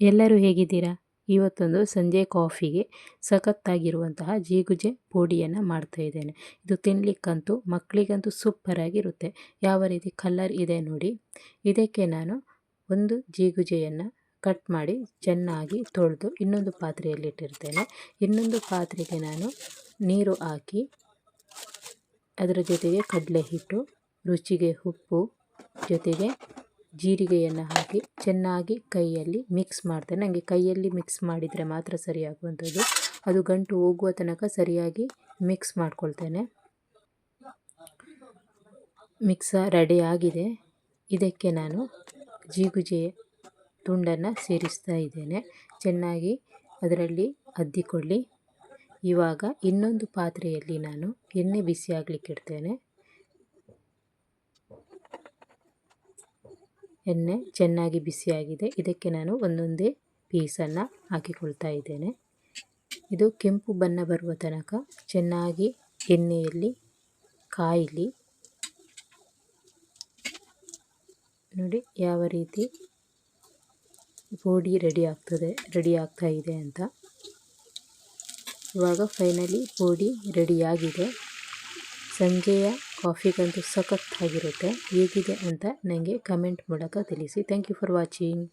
ಎಲ್ಲರೂ ಹೇಗಿದ್ದೀರಾ? ಇವತ್ತೊಂದು ಸಂಜೆ ಕಾಫಿಗೆ ಸಖತ್ತಾಗಿರುವಂತಹ ಜೀಗುಜೆ ಪೋಡಿಯನ್ನು ಮಾಡ್ತಾ ಇದ್ದೇನೆ. ಇದು ತಿನ್ನಲಿಕ್ಕಂತೂ ಮಕ್ಕಳಿಗಂತೂ ಸೂಪರಾಗಿರುತ್ತೆ ಯಾವ ರೀತಿ ಕಲರ್ ಇದೆ ನೋಡಿ. ಇದಕ್ಕೆ ನಾನು ಒಂದು ಜೀಗುಜೆಯನ್ನು ಕಟ್ ಮಾಡಿ ಚೆನ್ನಾಗಿ ತೊಳೆದು ಇನ್ನೊಂದು ಪಾತ್ರೆಯಲ್ಲಿ ಇಟ್ಟಿರ್ತೇನೆ. ಇನ್ನೊಂದು ಪಾತ್ರೆಗೆ ನಾನು ನೀರು ಹಾಕಿ ಅದರ ಜೊತೆಗೆ ಕಡಲೆ ಹಿಟ್ಟು, ರುಚಿಗೆ ಉಪ್ಪು ಜೊತೆಗೆ ಜೀರಿಗೆಯನ್ನು ಹಾಕಿ ಚೆನ್ನಾಗಿ ಕೈಯಲ್ಲಿ ಮಿಕ್ಸ್ ಮಾಡ್ತೇನೆ. ನನಗೆ ಕೈಯಲ್ಲಿ ಮಿಕ್ಸ್ ಮಾಡಿದರೆ ಮಾತ್ರ ಸರಿಯಾಗುವಂಥದ್ದು. ಅದು ಗಂಟು ಹೋಗುವ ತನಕ ಸರಿಯಾಗಿ ಮಿಕ್ಸ್ ಮಾಡ್ಕೊಳ್ತೇನೆ. ಮಿಕ್ಸ ರೆಡಿ ಆಗಿದೆ. ಇದಕ್ಕೆ ನಾನು ಜೀಗುಜೆ ತುಂಡನ್ನು ಸೇರಿಸ್ತಾ ಇದ್ದೇನೆ. ಚೆನ್ನಾಗಿ ಅದರಲ್ಲಿ ಅದ್ದಿಕೊಳ್ಳಿ. ಇವಾಗ ಇನ್ನೊಂದು ಪಾತ್ರೆಯಲ್ಲಿ ನಾನು ಎಣ್ಣೆ ಬಿಸಿ ಇಡ್ತೇನೆ ಎಣ್ಣೆ ಚೆನ್ನಾಗಿ ಬಿಸಿಯಾಗಿದೆ. ಇದಕ್ಕೆ ನಾನು ಒಂದೊಂದೇ ಪೀಸನ್ನು ಹಾಕಿಕೊಳ್ತಾ ಇದ್ದೇನೆ. ಇದು ಕೆಂಪು ಬಣ್ಣ ಬರುವ ತನಕ ಚೆನ್ನಾಗಿ ಎಣ್ಣೆಯಲ್ಲಿ ಕಾಯಲಿ. ನೋಡಿ ಯಾವ ರೀತಿ ಬೋಡಿ ರೆಡಿ ಆಗ್ತದೆ, ರೆಡಿ ಆಗ್ತಾ ಇದೆ ಅಂತ. ಇವಾಗ ಫೈನಲಿ ಬೋಡಿ ರೆಡಿಯಾಗಿದೆ ಸಂಜೆಯ ಕಾಫಿಗಂತೂ ಸಖತ್ತಾಗಿರುತ್ತೆ. ಹೇಗಿದೆ ಅಂತ ನನಗೆ ಕಮೆಂಟ್ ಮೂಲಕ ತಿಳಿಸಿ. Thank you for watching